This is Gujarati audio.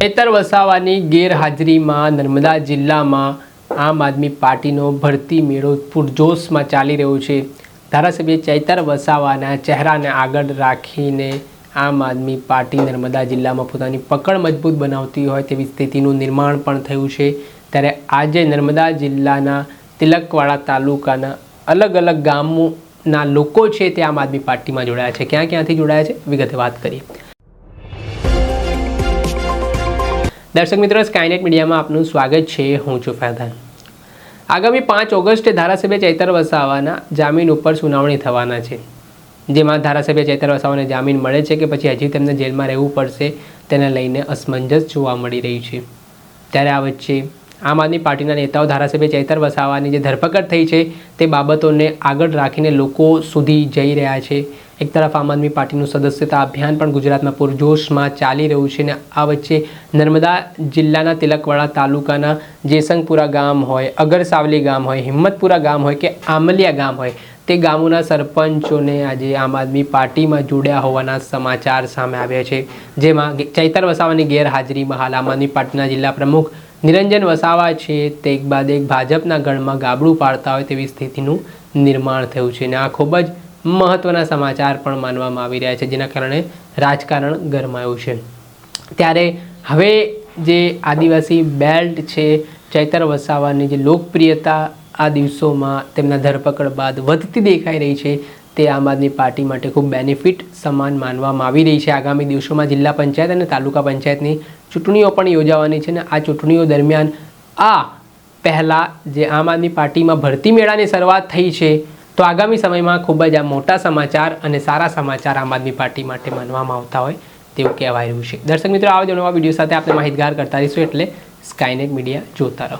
ખેતર વસાવાની ગેરહાજરીમાં નર્મદા જિલ્લામાં આમ આદમી પાર્ટીનો ભરતી મેળો પૂરજોશમાં ચાલી રહ્યો છે. ધારાસભ્ય ચૈતર વસાવાના ચહેરાને આગળ રાખીને આમ આદમી પાર્ટી નર્મદા જિલ્લામાં પોતાની પકડ મજબૂત બનાવતી હોય તેવી સ્થિતિનું નિર્માણ પણ થયું છે. ત્યારે આજે નર્મદા જિલ્લાના તિલકવાડા તાલુકાના અલગ અલગ ગામોના લોકો છે તે આમ આદમી પાર્ટીમાં જોડાયા છે. ક્યાં ક્યાંથી જોડાયા છે? વિગતે વાત કરીએ. દર્શક મિત્રો સ્કાયનેટ મીડિયામાં આપનું સ્વાગત છે. હું છું ફૈદાન આગામી પાંચ ઓગસ્ટે ધારાસભ્ય ચૈતર વસાવાના જામીન ઉપર સુનાવણી થવાના છે. જેમાં ધારાસભ્ય ચૈતર વસાવાને જામીન મળે છે કે પછી હજી તેમને જેલમાં રહેવું પડશે, તેને લઈને અસમંજસ જોવા મળી રહી છે. ત્યારે આ વચ્ચે આમ આદમી પાર્ટીના નેતાઓ ધારાસભ્ય ચૈતર વસાવાની જે ધરપકડ થઈ છે, તે બાબતોને આગળ રાખીને લોકો સુધી જઈ રહ્યા છે. એક તરફ આમ આદમી પાર્ટીનું સદસ્યતા અભિયાન પણ ગુજરાતમાં પૂરજોશમાં ચાલી રહ્યું છે અને આ વચ્ચે નર્મદા જિલ્લાના તિલકવાડા તાલુકાના જેસંગપુરા ગામ હોય, અગરસાવલી ગામ હોય, હિંમતપુરા ગામ હોય કે આમલિયા ગામ હોય, તે ગામોના સરપંચોને આજે આમ આદમી પાર્ટીમાં જોડ્યા હોવાના સમાચાર સામે આવ્યા છે. જેમાં ચૈતર વસાવાની ગેરહાજરીમાં હાલ આમ આદમી પાર્ટીના જિલ્લા પ્રમુખ નિરંજન વસાવા છે. તે એક બાદ એક ભાજપના ગણમાં ગાબડું પાડતા હોય તેવી સ્થિતિનું નિર્માણ થયું છે અને આ ખૂબ જ મહત્ત્વના સમાચાર પણ માનવામાં આવી રહ્યા છે, જેના કારણે રાજકારણ ગરમાયું છે. ત્યારે હવે જે આદિવાસી બેલ્ટ છે, ચૈતર વસાવાની જે લોકપ્રિયતા આ દિવસોમાં તેમના ધરપકડ બાદ વધતી દેખાઈ રહી છે, તે આમ આદમી પાર્ટી માટે ખૂબ બેનિફિટ સમાન માનવામાં આવી રહી છે. આગામી દિવસોમાં જિલ્લા પંચાયત અને તાલુકા પંચાયતની ચૂંટણીઓ પણ યોજાવાની છે અને આ ચૂંટણીઓ દરમિયાન આ પહેલાં જે આમ આદમી પાર્ટીમાં ભરતી મેળાની શરૂઆત થઈ છે તો આગામી સમયમાં ખૂબ જ આ મોટા સમાચાર અને સારા સમાચાર આમ આદમી પાર્ટી માટે માનવામાં આવતા હોય તેવું કહેવાય રહ્યું છે. દર્શક મિત્રો આવા જ નવા વીડિયો સાથે આપણે માહિતગાર કરતા રહીશું એટલે સ્કાયનેટ મીડિયા જોતા રહો.